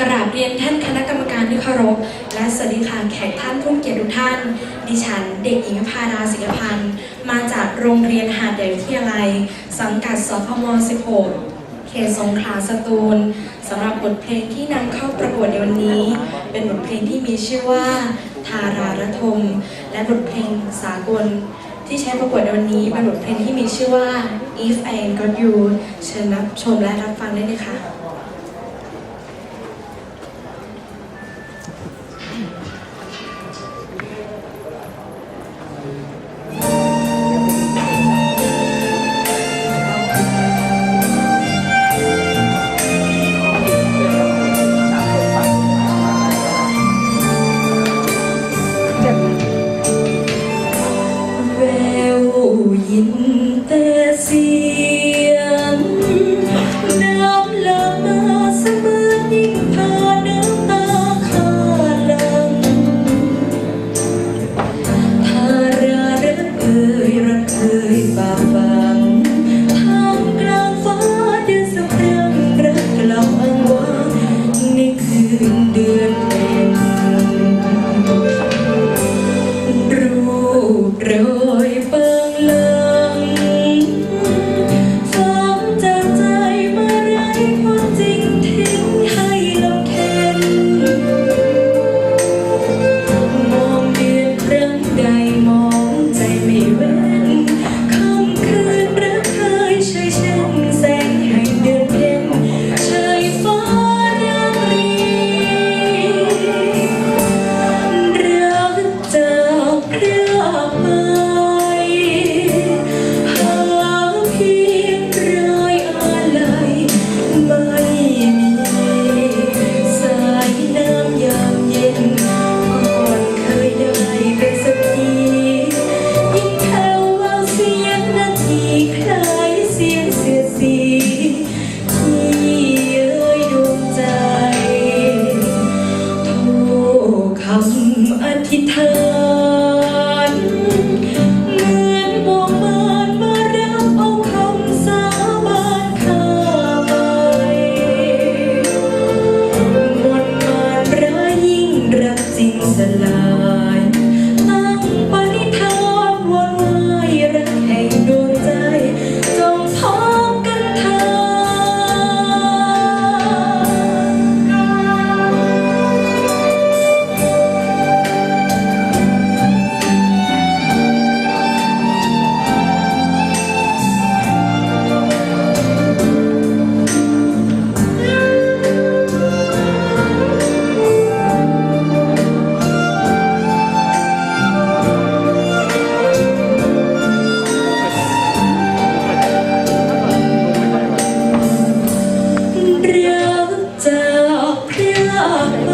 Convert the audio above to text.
กราบเรียนท่านคณะกรรมการที่เคารพ และสวัสดีค่ะแขกท่านผู้เกียรติทุกท่าน ดิฉันเด็กหญิงพาราศิลพันธ์ มาจากโรงเรียนหาดใหญ่วิทยาลัย สังกัดสพม 16 เขตสงขลาสตูลสำหรับบทเพลงที่นำเข้าประกวดในวันนี้ เป็นบทเพลงที่มีชื่อว่าทาราระทม และบทเพลงสากลที่ใช้ประกวดในวันนี้เป็นบทเพลงที่มีชื่อว่า If I Ain't Got You เชิญรับชมและรับฟังได้เลยค่ะ แำอธิษฐานเหมือนบอกมารมารับเอาคำสาบานข้าไปมนต์มารร้ายยิ่งรักจริงสลาย พ